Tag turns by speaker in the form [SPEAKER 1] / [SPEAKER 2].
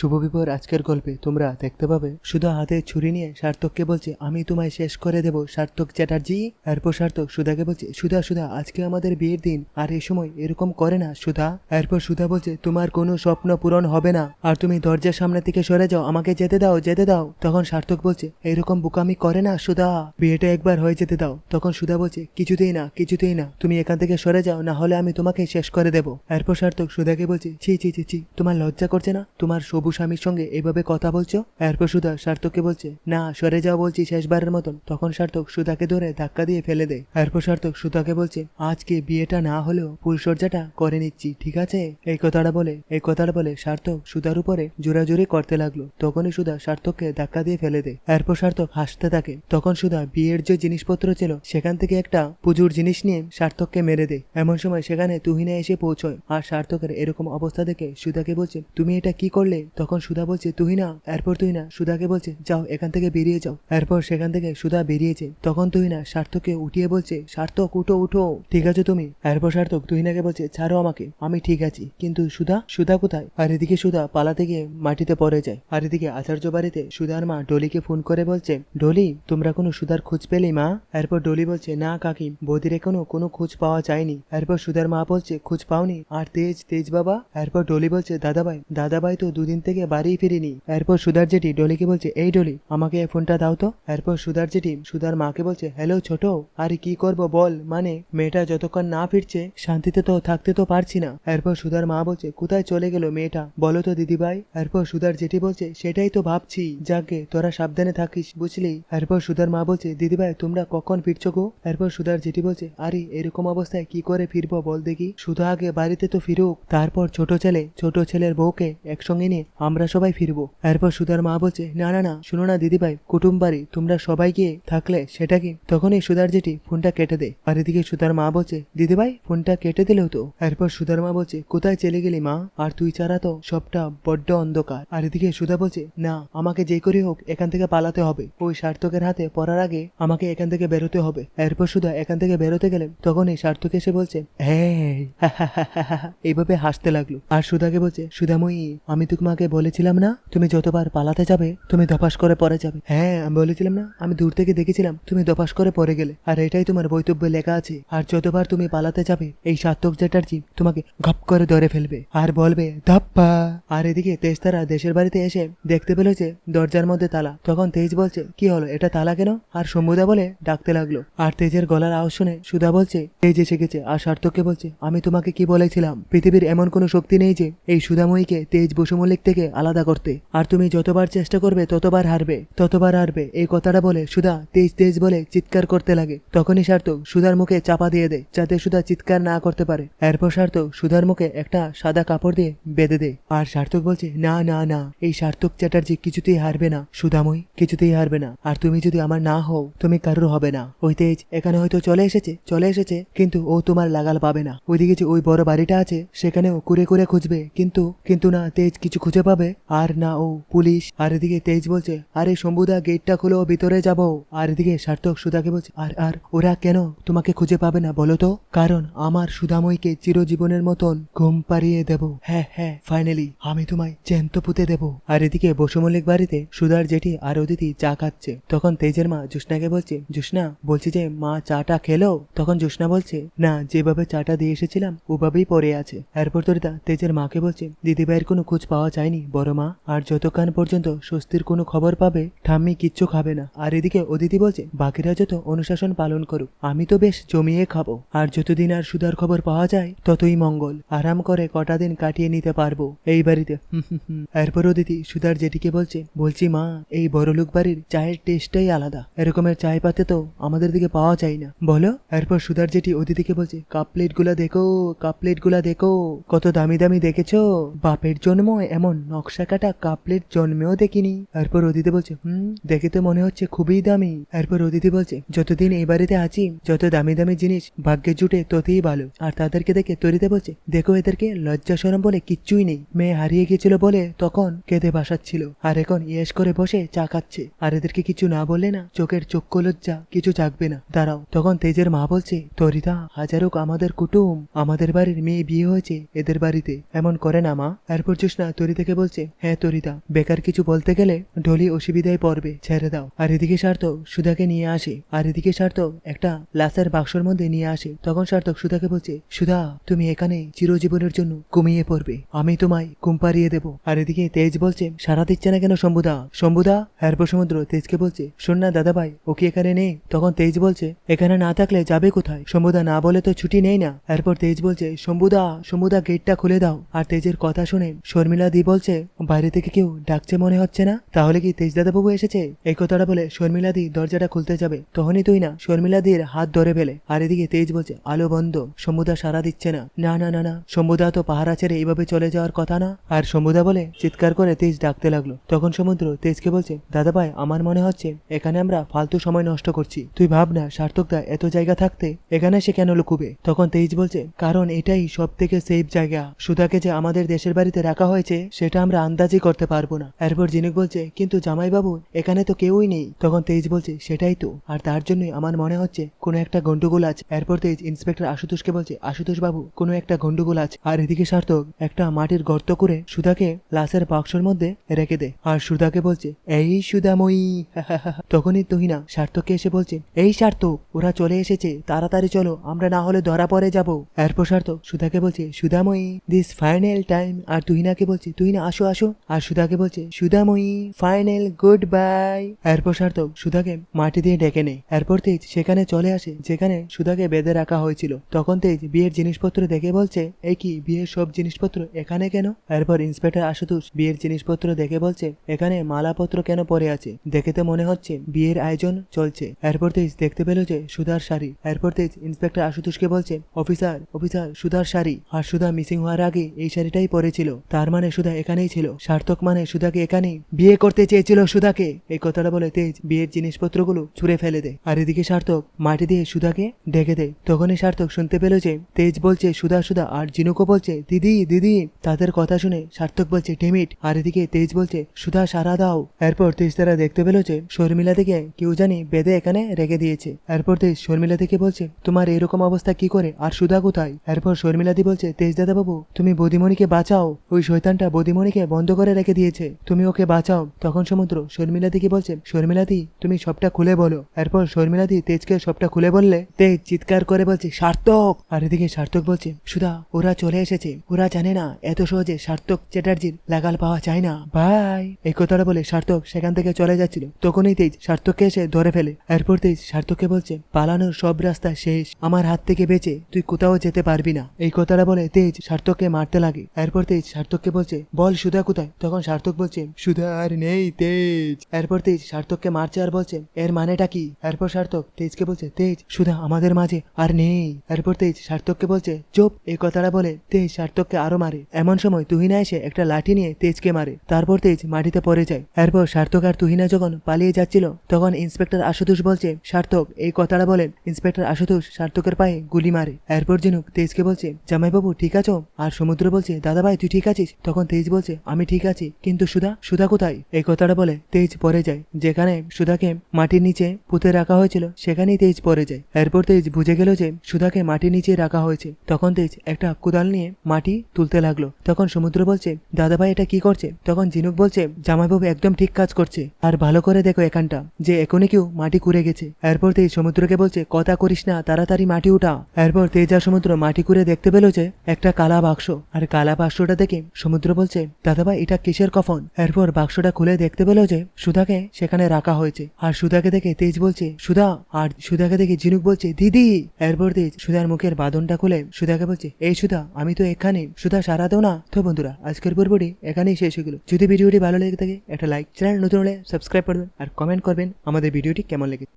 [SPEAKER 1] শুভ বিপর আজকের গল্পে তোমরা দেখতে পাবে সুধা হাতে ছুরি নিয়ে সার্থককে বলছে, আমি তোমায় শেষ করে দেব, সার্থক চ্যাটার্জি। এরপর সার্থক সুধাকে বলছে, সুধা সুধা, আজকে আমাদের বিয়ের দিন, আর এই সময় এরকম করে না, সুধা। এরপর সুধা বলছে, তোমার কোনো স্বপ্ন পূরণ হবে না, আর তুমি দরজার সামনে থেকে সরে যাও, আমাকে যেতে দাও যেতে দাও। তখন সার্থক বলছে, এরকম বুকামি করে না, সুধা। বিয়েটা একবার হয়ে যেতে দাও। তখন সুধা বলছে, কিছুতেই না কিছুতেই না, তুমি এখান থেকে সরে যাও না হলে আমি তোমাকে শেষ করে দেব। এরপর সার্থক সুধাকে বলছে, ছি ছি ছি ছি, তোমার লজ্জা করছে না? তোমার সবু স্বামীর সঙ্গে এভাবে কথা বলছো? এরপর সুধা সার্থককে বলছে, না, সরে যাও বলছি শেষবারের মতন। তখন সার্থক সুধাকে ধরে ধাক্কা দিয়ে ফেলে দেয়। এরপর সার্থক সুধাকে বলছে, আজকে বিয়েটা না হলেও ফুলসজ্জাটা করে নিচ্ছি, ঠিক আছে? এই কথাটা বলে, এই কথাটা বলে সার্থক সুধার উপরে জোরাজুরি করতে লাগল। তখনই সুধা সার্থককে ধাক্কা দিয়ে ফেলে দেয়। এরপর সার্থক হাসতে থাকে। তখন সুধা বিয়ের যে জিনিসপত্র ছিল, সেখান থেকে একটা পুজোর জিনিস নিয়ে সার্থককে মেরে দেয়। এমন সময় সেখানে তুহিনা এসে পৌঁছয়। আর সার্থকের এরকম অবস্থা দেখে সুধাকে বলছে, তুমি এটা কি করলে? তখন সুধা বলছে তুহিনা এরপর তুহিনা সুধাকে বলছে, যাও, এখান থেকে বেরিয়ে যাও। এরপর সেখান থেকে সুধা বেরিয়েছে। তখন তুহিনা সার্থককে উঠিয়ে বলছে, সার্থক, উঠো উঠো। ঠিক আছে তুমি? এরপর সার্থক তুহিনাকে বলছে, ছাড়ো আমাকে, আমি ঠিক আছি। কিন্তু সুধা সুধা কোথায়? আর এদিকে সুধা পালাতে গিয়ে মাটিতে পড়ে যায়। আর এদিকে আচার্য বাড়িতে সুধার মা ডলিকে ফোন করে বলছে, ডলি, তোমরা কোনো সুধার খোঁজ পেলে মা? এরপর ডলি বলছে, না কাকি, বৌদির এখনও কোনো খোঁজ পাওয়া যায়নি। এরপর সুধার মা বলছে, খোঁজ পাওনি? আর তেজ তেজ বাবা? এরপর ডলি বলছে, দাদাভাই দাদাভাই তো দুদিন থেকে বাড়ি ফিরিনি। এরপর সুধার জেটি ডলিকে বলছে, এই ডলি, আমাকে ফোনটা দাও তো। এরপর সুধার জেটি সুধার মাকে বলছে, হ্যালো ছোট, আরে কি করব বল মানে মেয়েটা যতক্ষণ না ফিরছে, শান্তিতে তো থাকতে তো পারছি না। এরপর সুধার মা বলছে, কোথায় চলে গেল মেয়েটা? বলো তো দিদিভাই। এরপর সুধার জেটি বলছে, সেটাই তো ভাবছি। যাকে, তোরা সাবধানে থাকিস, বুঝলি? এরপর সুধার মা বলছে, দিদিভাই, তোমরা কখন ফিরছো গো? এরপর সুধার জেটি বলছে, আরে, এরকম অবস্থায় কি করে ফিরবো বল দেখি? সুধা আগে বাড়িতে তো ফিরুক, তারপর ছোট ছেলে, ছোট ছেলের বউকে একসঙ্গে নিয়ে আমরা সবাই ফিরবো এরপর সুধার মা বলছে না না না শুনো না দিদিভাই কুটুম বাড়ি তোমরা সবাই গিয়ে থাকলে সেটা কি তখনই সুধার জেঠি ফোনটা কেটে দেয় আর এদিকে সুধার মা বলছে দিদিভাই ফোনটা কেটে দিলেও তো এরপর সুধার মা বলছে কোথায় চলে গেলি মা আর তুই ছাড়া তো সবটা বড্ড অন্ধকার আর এদিকে সুধা বলছে না আমাকে যে করে হোক এখান থেকে পালাতে হবে ওই সার্থকের হাতে পড়ার আগে আমাকে এখান থেকে বেরোতে হবে এরপর সুধা এখান থেকে বেরোতে গেলে তখন এই সার্থক এসে বলছে হ্যাঁ এইভাবে হাসতে লাগল আর সুধাকে বলছে সুধাময়ী আমি তোমাকে বলেছিলাম না, তুমি যতবার পালাতে যাবে, তুমি দপাস করে পরে যাবে। হ্যাঁ আমি বলেছিলাম না, আমি দূর থেকে দেখেছিলাম, তুমি দপাস করে পরে গেলে। আর এটাই তোমার বৈতব্যে লেখা আছে। আর যতবার তুমি পালাতে যাবে, এই সার্থক চ্যাটার্জি তোমাকে ঘপ করে ধরে ফেলবে। আর বলবে, ধাপ্পা। আর এদিকে তেজতারা দেশের বাড়িতে এসে দেখতে পেল যে, দরজার মধ্যে তালা। তখন তেজ বলছে, কি হলো, এটা তালা কেন? আর শম্ভুদা বলে, ডাকতে লাগল। আর তেজের গলার আওয়াজ শুনে সুধা বলছে, তেজ এসে গেছে। আর সার্থককে বলছে, আমি তোমাকে কি বলেছিলাম? পৃথিবীর এমন কোনো শক্তি নেই যে, এই সুধাময়ীকে তেজ বসুমল্লিক থেকে আলাদা করতে। আর তুমি যতবার চেষ্টা করবে, ততবার হারবে ততবার হারবে। এই কথাটা বলে সুধা তেজ তেজ বলে চিৎকার করতে লাগে। তখনই সার্থক সুধার মুখে চাপা দিয়ে দেয়, যাতে সুধা চিৎকার না করতে পারে। এরপর সার্থক সুধার মুখে একটা সাদা কাপড় দিয়ে বেঁধে দেয়। আর সার্থক বলছে, না না না, এই সার্থক চ্যাটার্জি কিছুতেই হারবে না, সুধাময়ী, কিছুতেই হারবে না। আর তুমি যদি আমার না হও, তুমি কারোর হবে না। ওই তেজ এখানে হয়তো চলে এসেছে চলে এসেছে, কিন্তু ও তোমার লাগাল পাবে না। ওইদিকে যে ওই বড় বাড়িটা আছে, সেখানেও কুড়ে কুড়ে খুঁজবে। কিন্তু কিন্তু না, তেজ কিছু খুঁজে পাবে আর না, ও পুলিশ। আর এদিকে তেজ বলছে, আরে শম্ভুদা গেটটা খুলো, ভিতরে যাব। আর এদিকে সার্থক সুধাকে বলছে, আর আর ওরা কেন তোমাকে খুঁজে পাবে না বলো তো? কারণ আমার সুধাময়ীকে চিরজীবনের মতন ঘুম পাড়িয়ে দেব। হ্যাঁ হ্যাঁ ফাইনালি আমি তোমায় জ্যান্ত পুঁতে দেব। আর এদিকে বসুমল্লিক বাড়িতে সুধার জেঠি আর অদিতি চা খাচ্ছে। তখন তেজের মা জুসনাকে বলছে জুসনা বলছি যে মা চাটা খেলো? তখন জুসনা বলছে, না, যেভাবে চাটা দিয়ে এসেছিলাম, ওভাবেই পড়ে আছে। এরপর তরিতা তেজের মাকে বলছে, দিদিভাইয়ের কোনো খোঁজ পাওয়া যায়নি বড় মা। আর যতক্ষণ পর্যন্ত স্বস্তির কোনো খবর পাবে, ঠাম্মি কিচ্ছু খাবে না। আর এদিকে অদিতি বলছে, বাকিরা যত অনুশাসন পালন করুক, আমি তো বেশ জমিয়ে খাব। আর যতদিন আর সুধার খবর পাওয়া যায়, ততই মঙ্গল। আরাম করে কটা দিন কাটিয়ে নিতে পারব এই বাড়িতে। এরপর অদিতি সুধার জেঠিকে বলছে, বলছি মা, এই বড়লোক বাড়ির চায়ের টেস্টটাই আলাদা। এরকমের চায় পাতে তো আমাদের দিকে পাওয়া যায় না। বলো? এরপর সুধার জেঠি অদিতিকে বলছে, কাপ প্লেটগুলা দেখো, কাপ প্লেটগুলা দেখো, কত দামি দামি দেখেছ? বাপের জন্ম এমন নকশা কাটা কাপ প্লেট জন্মেও দেখিনি। এরপর অদিতি বলছে, হুম, দেখে তো মনে হচ্ছে খুবই দামি। এরপর অদিতি বলছে, যতদিন এই বাড়িতে আছি, যত দামি দামি জিনিস ভাগ্যে জুটে ততই ভালো। আর তাদেরকে দেখে তরিতে বলছে, দেখো এদেরকে লজ্জা সরম বলে কিচ্ছুই নেই। মেয়ে হারিয়ে গেছিল বলে তখন কেঁদে বাসাচ্ছিল আর এখন ইয়েস করে বসে চা খাচ্ছে। আর এদেরকে কিছু না বললে না চোখের চক্ষু লজ্জা, কিছু জাগবে না। দাঁড়াও। তখন তেজের মা বলছে, তরিতা হাজারোক আমাদের কুটুম, আমাদের বাড়ির মেয়ে বিয়ে হয়েছে এদের বাড়িতে। এমন করে না মা। এরপর জোসনা তরি থেকে বলছে হ্যাঁ তরিতা, বেকার কিছু বলতে গেলে ঢলি অসুবিধায় পড়বে, ছেড়ে দাও। আর এদিকে সার্থক সুধাকে নিয়ে আসে, আর এদিকে সার্থক একটা লাসের বাক্সর মধ্যে নিয়ে আসে। তখন সার্থক সুধাকে বলছে, সুধা, তুমি এখানে চিরজীবনের জন্য ঘুমিয়ে পড়বে, আমি তোমায় ঘুম পাড়িয়ে দেবো। আর এদিকে তেজ বলছে, সারা দিচ্ছে না কেন শম্ভুদা? শম্ভুদা হ্যারপর সমুদ্র তেজকে বলছে, শোন না দাদা ভাই ও কি এখানে নেই? তখন তেজ বলছে, এখানে না থাকলে যাবে কোথায়? শম্ভুদা না বলে তো ছুটি নেই না। এরপর তেজ বলছে, শম্ভুদা শম্ভুদা গেটটা খুলে দাও। আর তেজের কথা শুনে শর্মিলা দি বলছে বাইরে থেকে কেউ ডাকছে মনে হচ্ছে না? তাহলে কি তেজ দাদাবাবু এসেছে? এই কথাটা বলে শর্মিলা দি দরজাটা খুলতে যাবে। তখনই তুই না শর্মিলা দির হাত ধরে ফেলে, আর এদিকে তেজ বলছে, আলো বন্ধ, শম্ভুদা সারা দিচ্ছে না। না না না না, শম্ভুদা তো পাহারা ছেড়ে এইভাবে চলে যাওয়ার কথা না। আর শম্ভুদা বলে চিৎকার করে তেজ ডাকতে লাগল। তখন সমুদ্র তেজকে বলছে, দাদা ভাই, আমার মনে হচ্ছে এখানে আমরা ফালতু সময় নষ্ট করছি। তুই ভাব না, সার্থকদা এত জায়গা থাকতে এখানে সে কেন লুকুবে? তখন তেজ বলছে, কারণ এটাই সব থেকে সেফ জায়গা। সুধাকে যে আমাদের দেশের বাড়িতে রাখা হয়েছে সেটা আমরা আন্দাজই করতে পারব না। এরপর জিনুক বলছে, কিন্তু জামাইবাবু, এখানে তো কেউই নেই। তখন তেজ বলছে, সেটাই তো। আর তার জন্যই আমার মনে হচ্ছে, কোনো একটা গন্ডগোল আছে। এরপর তেজ ইন্সপেক্টর আশুতোষকে বলছে আশুতোষ বাবু কোনো একটা গন্ডগোল আছে। আর এদিকে সার্থক একটা মাটির গর্ত করে সুধাকে লাশের বাক্সর মধ্যে রেখে দেয়। আর সুধাকে বলছে, এই সুধাময়ী তখনই তহিনা সার্থককে এসে বলছে, এই সার্থক, ওরা চলে এসেছে। তাড়াতাড়ি চলো, আমরা না হলে ধরা পড়ে যাব। এরপর সার্থক সুধাকে বলছে সুধাময়ী দিস ফাইনাল টাইম আর তুহিনাকে বলছে, তুহিনা আসো আসো। আর সুধাকে বলছে, সুধাময়ী, ফাইনাল গুড বাই এরপর সার্থক সুধাকে মাটি দিয়ে ডেকে নেয়। এরপর তেজ সেখানে চলে আসে, যেখানে সুধাকে বেঁধে রাখা হয়েছিল। তখন তেজ বিয়ের জিনিসপত্র দেখে বলছে এই কি, বিয়ের সব জিনিসপত্র এখানে কেন? এরপর ইন্সপেক্টর আশুতোষ বিয়ের জিনিসপত্র দেখে বলছে, এখানে মালাপত্র কেন পরে আছে? দেখে তো মনে হচ্ছে বিয়ের আয়োজন চলছে। এরপর তেজ দেখতে পেল যে সুধার শাড়ি। এরপর তেজ ইন্সপেক্টর আশুতোষকে বলছে, অফিসার অফিসার, সুধার শাড়ি। আর সুধা মিসিং হওয়ার আগে এই শাড়িটাই পরেছিল। তার মানে সুধা এখানেই ছিল। সার্থক মানে সুধাকে এখানেই। বিয়ে করতে চেয়েছিল সুধাকে। এই কথাটা বলে তেজ বিয়ের জিনিসপত্রগুলো ছুঁড়ে ফেলে দেয়। আর এদিকে সার্থক মাটি দিয়ে সুধাকে ডেকে দেয়। তখনই সার্থক শুনতে পেল যে তেজ বলছে, সুধা সুধা, আর জিনুকও বলছে, দিদি দিদি। তাদের কথা শুনে সার্থক বলছে টেমিট আর এদিকে তেজ বলছে, সুধা, সারা দাও। এরপর তেজ তারা দেখতে পেল যে শর্মিলা থেকে কেউ জানি বেঁধে এখানে রেখে দিয়েছে। এরপর তেজ শর্মিলা থেকে বলছে, তোমার এরকম অবস্থা কি করে? আর সুধা কোথায়? এরপর শর্মিলাদি বলছে, তেজ দাদা বাবু তুমি বদিমণিকে বাঁচাও। ওই শৈতানটা বদিমণিকে বন্ধ করে রেখে দিয়েছে। তুমি ওকে বাঁচাও। তখন সমুদ্র শর্মিলাদিকে বলছে, শর্মিলাদি, তুমি সবটা খুলে বলো। এরপর শর্মিলাদি তেজকে সবটা খুলে বললে, তেজ চিৎকার করে বলছে, সার্থক! আর এদিকে সার্থক বলছে, সুধা, ওরা চলে এসেছে। ওরা জানে না এত সহজে সার্থক চ্যাটার্জির লাগাল পাওয়া যায় না। বাই! এই কথাটা বলে সার্থক সেখান থেকে চলে যাচ্ছিল। তখনই তেজ সার্থককে এসে ধরে ফেলে। এরপর তেজ সার্থককে বলছে, পালানোর সব রাস্তা শেষ। আমার হাত থেকে বেঁচে তুই কোথাও যেতে পারবি না। এই কথাটা বলে তেজ সার্থককে মারতে লাগে। এরপর তেজ সার্থককে বলছে বল সুধা কোথায়? তখন সার্থক বলছে, সুধা আর নেই, তেজ। এরপর তেজ সার্থককে মারছে আর বলছে, এর মানেটা কি? এরপর সার্থক তেজকে বলছে, তেজ, সুধা আমাদের মাঝে আর নেই। এরপর তেজ সার্থককে বলছে, চোপ, এই কথাটা বলে তেজ সার্থককে আরও মারে। এমন সময় তুহিনা এসে একটা লাঠি নিয়ে তেজকে মারে। তারপর তেজ মাটিতে পড়ে যায়। এরপর সার্থক আর তুহিনা যখন পালিয়ে যাচ্ছিল, তখন ইন্সপেক্টর আশুতোষ বলছে, সার্থক, এই কথাটা বলেন ইন্সপেক্টর আশুতোষ সার্থকের পায়ে গুলি মারে। এরপর জিনুক তেজকে বলছে, জামাইবাবু ঠিক আছো? আর সমুদ্র বলছে দাদা ভাই তুই ঠিক আছিস? তখন তেজ বলছে, আমি ঠিক আছি, কিন্তু সুধা সুধা কোথায়? এই কথাটা বলে তেজ পরে যায়। যেখানে সুধাকে মাটির নিচে পুঁতে রাখা হয়েছিল, সেখানেই তেজ পরে যায়। এরপর তেজ বুঝে গেল যে সুধাকে মাটির নিচে রাখা হয়েছে। তখন তেজ একটা কোদাল নিয়ে মাটি তুলতে লাগল। তখন সমুদ্র বলছে দাদা ভাই এটা কি করছে? তখন জিনুক বলছে, জামাইবাবু একদম ঠিক কাজ করছে। আর ভালো করে দেখো এখানটা, যে এখনই কেউ মাটি কুড়ে গেছে। এরপর তেজ সমুদ্রকে বলছে, কথা করিস না, তাড়াতাড়ি মাটি উঠা। এরপর তেজ আর সমুদ্র মাটি কুড়ে দেখতে পেল যে একটা কালা বাক্স। আর কালা বাক্সটা দেখে সমুদ্র বলছে দাদা ভাই, এটা কিসের কফন? এরপর বাক্সটা খুলে দেখতে পেল যে সুধাকে সেখানে রাখা হয়েছে। আর সুধাকে দেখে তেজ বলছে, সুধা, আর সুধাকে দেখে জিনুক বলছে, দিদি! এরপর তেজ সুধার মুখের বাঁধনটা খুলে সুধাকে বলছে, এই সুধা, আমি তো এখানে, সুধা সারা দাও না। তো বন্ধুরা, আজকের পর্বটি এখানেই শেষ হয়ে গেল। যদি ভিডিওটি ভালো লেগে থাকে, একটা লাইক, চ্যানেল নতুন হলে সাবস্ক্রাইব করবেন আর কমেন্ট করবেন আমাদের ভিডিওটি কেমন লেগে